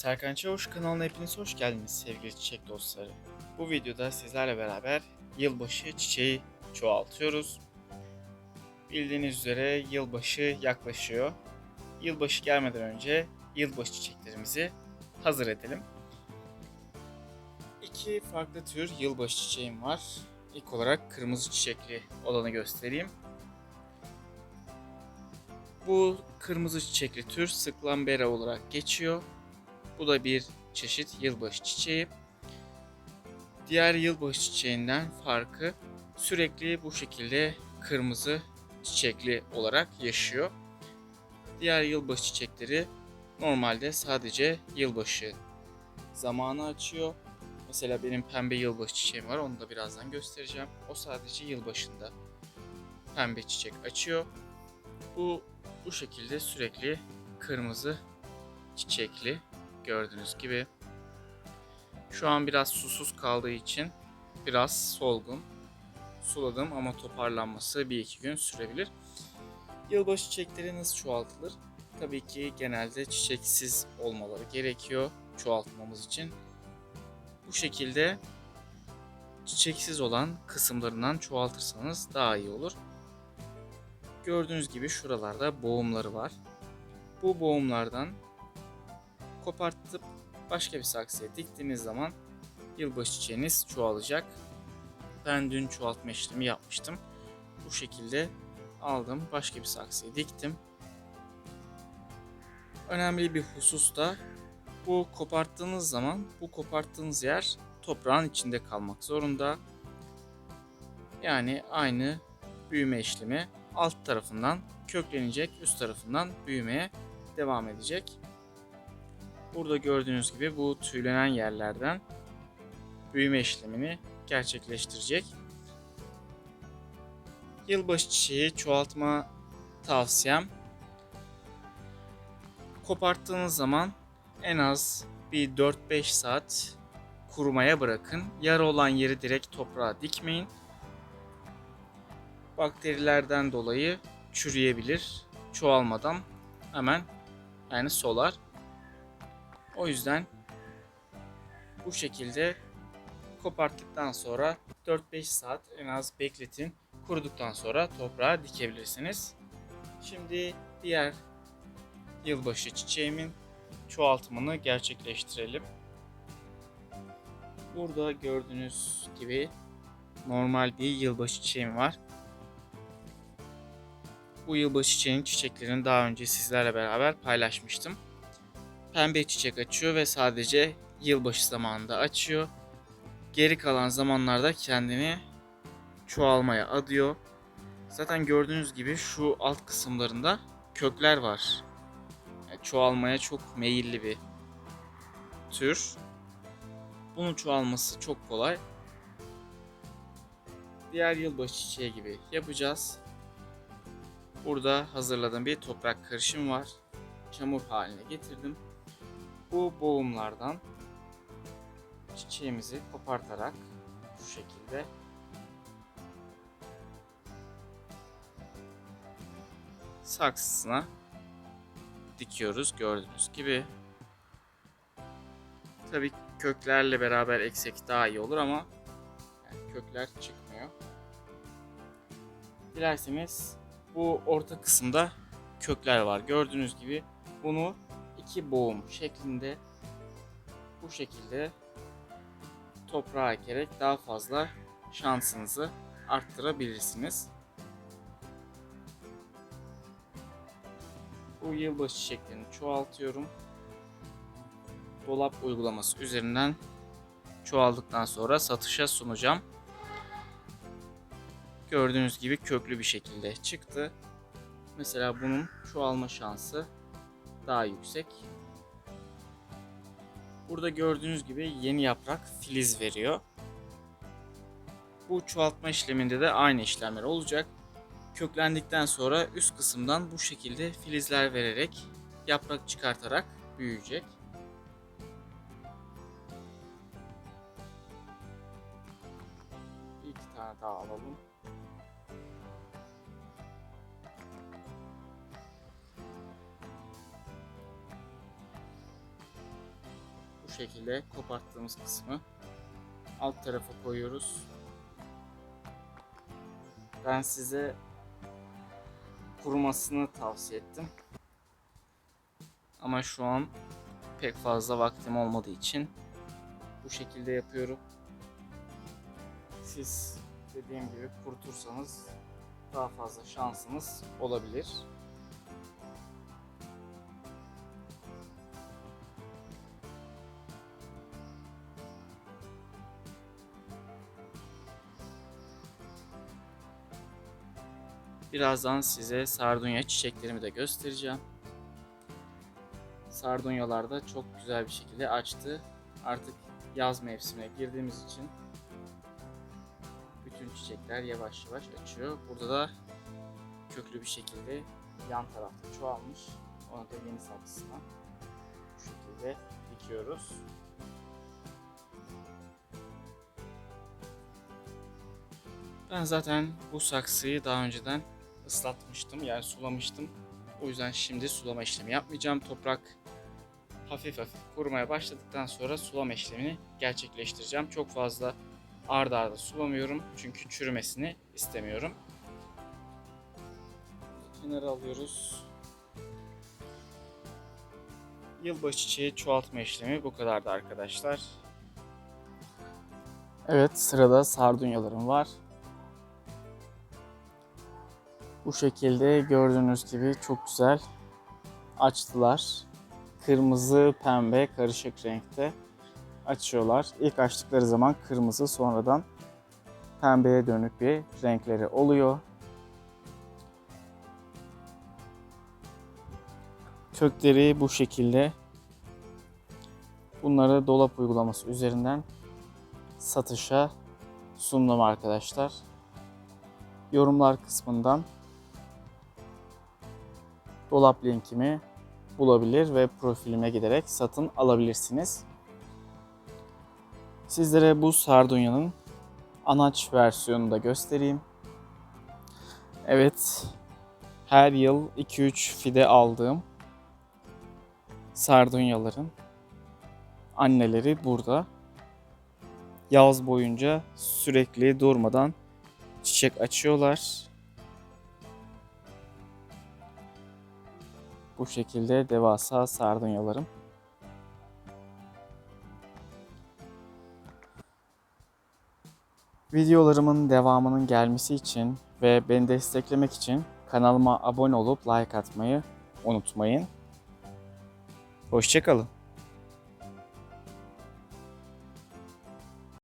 Serkan Çavuş kanalına hepiniz hoş geldiniz sevgili çiçek dostları. Bu videoda sizlerle beraber yılbaşı çiçeği çoğaltıyoruz. Bildiğiniz üzere yılbaşı yaklaşıyor. Yılbaşı gelmeden önce yılbaşı çiçeklerimizi hazır edelim. İki farklı tür yılbaşı çiçeğim var. İlk olarak kırmızı çiçekli olanı göstereyim. Bu kırmızı çiçekli tür sıklambera olarak geçiyor. Bu da bir çeşit yılbaşı çiçeği. Diğer yılbaşı çiçeğinden farkı sürekli bu şekilde kırmızı çiçekli olarak yaşıyor. Diğer yılbaşı çiçekleri normalde sadece yılbaşı zamanı açıyor. Mesela benim pembe yılbaşı çiçeğim var. Onu da birazdan göstereceğim. O sadece yılbaşında pembe çiçek açıyor. Bu bu şekilde sürekli kırmızı çiçekli gördüğünüz gibi. Şu an biraz susuz kaldığı için biraz solgun. Suladım ama toparlanması bir iki gün sürebilir. Yılbaşı çiçekleri nasıl çoğaltılır? Tabii ki genelde çiçeksiz olmaları gerekiyor çoğaltmamız için. Bu şekilde çiçeksiz olan kısımlarından çoğaltırsanız daha iyi olur. Gördüğünüz gibi şuralarda boğumları var. Bu boğumlardan kopartıp başka bir saksıya diktiğiniz zaman yılbaşı çiçeğiniz çoğalacak. Ben dün çoğaltma işlemi yapmıştım. Bu şekilde aldım, başka bir saksıya diktim. Önemli bir husus da bu koparttığınız zaman bu koparttığınız yer toprağın içinde kalmak zorunda. Yani aynı büyüme işlemi alt tarafından köklenecek, üst tarafından büyümeye devam edecek. Burada gördüğünüz gibi bu tüylenen yerlerden büyüme işlemini gerçekleştirecek. Yılbaşı çiçeği çoğaltma tavsiyem koparttığınız zaman en az bir 4-5 saat kurumaya bırakın. Yarı olan yeri direkt toprağa dikmeyin. Bakterilerden dolayı çürüyebilir. Çoğalmadan hemen yani solar. O yüzden bu şekilde koparttıktan sonra 4-5 saat en az bekletin. Kuruduktan sonra toprağa dikebilirsiniz. Şimdi diğer yılbaşı çiçeğimin çoğaltımını gerçekleştirelim. Burada gördüğünüz gibi normal bir yılbaşı çiçeğim var. Bu yılbaşı çiçeğinin çiçeklerini daha önce sizlerle beraber paylaşmıştım. Pembe çiçek açıyor ve sadece yılbaşı zamanında açıyor. Geri kalan zamanlarda kendini çoğalmaya adıyor. Zaten gördüğünüz gibi şu alt kısımlarında kökler var. Yani çoğalmaya çok meyilli bir tür. Bunun çoğalması çok kolay. Diğer yılbaşı çiçeği gibi yapacağız. Burada hazırladığım bir toprak karışım var. Çamur haline getirdim. Bu boğumlardan çiçeğimizi kopartarak şu şekilde saksısına dikiyoruz gördüğünüz gibi. Tabii köklerle beraber eksek daha iyi olur ama yani kökler çıkmıyor. Dilerseniz bu orta kısımda kökler var. Gördüğünüz gibi bunu iki boğum şeklinde bu şekilde toprağa ekerek daha fazla şansınızı arttırabilirsiniz. Bu yılbaşı çiçeklerini çoğaltıyorum. Dolap uygulaması üzerinden çoğaldıktan sonra satışa sunacağım. Gördüğünüz gibi köklü bir şekilde çıktı. Mesela bunun çoğalma şansı daha yüksek. Burada gördüğünüz gibi yeni yaprak filiz veriyor. Bu çoğaltma işleminde de aynı işlemler olacak. Köklendikten sonra üst kısımdan bu şekilde filizler vererek yaprak çıkartarak büyüyecek. Bir iki tane daha alalım. Şekilde koparttığımız kısmı alt tarafa koyuyoruz. Ben size kurumasını tavsiye ettim. Ama şu an pek fazla vaktim olmadığı için bu şekilde yapıyorum. Siz dediğim gibi kurutursanız daha fazla şansınız olabilir. Birazdan size sardunya çiçeklerimi de göstereceğim. Sardunyalar da çok güzel bir şekilde açtı. Artık yaz mevsimine girdiğimiz için bütün çiçekler yavaş yavaş açıyor. Burada da köklü bir şekilde yan tarafta çoğalmış. Onu da yeni saksısına bu şekilde dikiyoruz. Ben zaten bu saksıyı daha önceden ıslatmıştım yani sulamıştım. O yüzden şimdi sulama işlemi yapmayacağım. Toprak hafif hafif kurumaya başladıktan sonra sulama işlemini gerçekleştireceğim. Çok fazla arda arda sulamıyorum çünkü çürümesini istemiyorum. Kenara alıyoruz. Yılbaşı çiçeği çoğaltma işlemi bu kadardı arkadaşlar. Evet sırada sardunyalarım var. Bu şekilde gördüğünüz gibi çok güzel açtılar. Kırmızı pembe karışık renkte açıyorlar. İlk açtıkları zaman kırmızı sonradan pembeye dönük bir renkleri oluyor. Kökleri bu şekilde. Bunları dolap uygulaması üzerinden satışa sundum arkadaşlar. Yorumlar kısmından dolap linkimi bulabilir ve profilime giderek satın alabilirsiniz. Sizlere bu sardunyanın anaç versiyonunu da göstereyim. Evet, her yıl 2-3 fide aldığım sardunyaların anneleri burada. Yaz boyunca sürekli durmadan çiçek açıyorlar. Bu şekilde devasa sardunyalarım. Videolarımın devamının gelmesi için ve beni desteklemek için kanalıma abone olup like atmayı unutmayın. Hoşçakalın.